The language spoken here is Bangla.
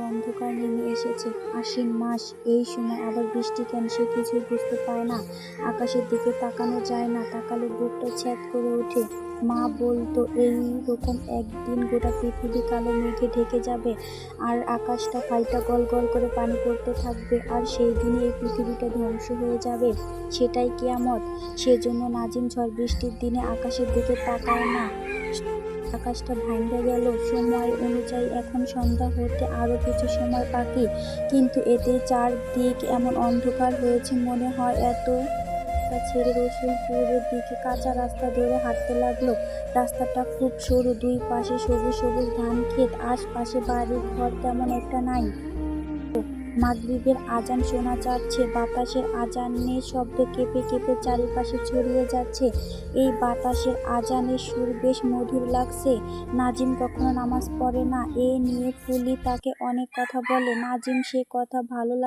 অন্ধকার নেমে এসেছে। আশ্বিন মাস, এই সময় আবার বৃষ্টি কেন সে কিছুই বুঝতে পায় না। আকাশের দিকে তাকানো যায় না, তাকালে বুকটা ছ্যাদ করে ওঠে। মা বলতো এই রকম একদিন গোটা পৃথিবী কালো মেঘে ঢেকে যাবে, আর আকাশটা ফাইটা গল গল করে পানি পড়তে থাকবে, আর সেই দিনে এই পৃথিবীটা ধ্বংস হয়ে যাবে। সেটাই কেয়ামত। সেজন্য নাজিম ঝড় বৃষ্টির দিনে আকাশের দিকে তাকায় না। আকাশটা ভাঙ্গা গেল। সময় অনুযায়ী এখন সন্ধ্যা হতে আরও কিছু সময় বাকি। কিন্তু এতে চারদিক এমন অন্ধকার হয়েছে, মনে হয় এত রাস্তা ছেড়ে রসুলপুরের দিকে কাঁচা রাস্তা ধরে হাঁটতে লাগল। রাস্তাটা খুব সরু, দুই পাশে সবুজ সবুজ ধান ক্ষেত, আশপাশে বাড়ির ঘর তেমন একটা নাই। মাগরিবের আজান শোনা যাচ্ছে, বাতাসের আজানের শব্দ কেঁপে কেঁপে চারিপাশে ছড়িয়ে যাচ্ছে। এই বাতাসের আজানের সুর বেশ মধুর লাগছে। নাজিম কখনো নামাজ পড়ে না, এ নিয়ে ফুলি তাকে অনেক কথা বলে। নাজিম সে কথা ভালো লাগে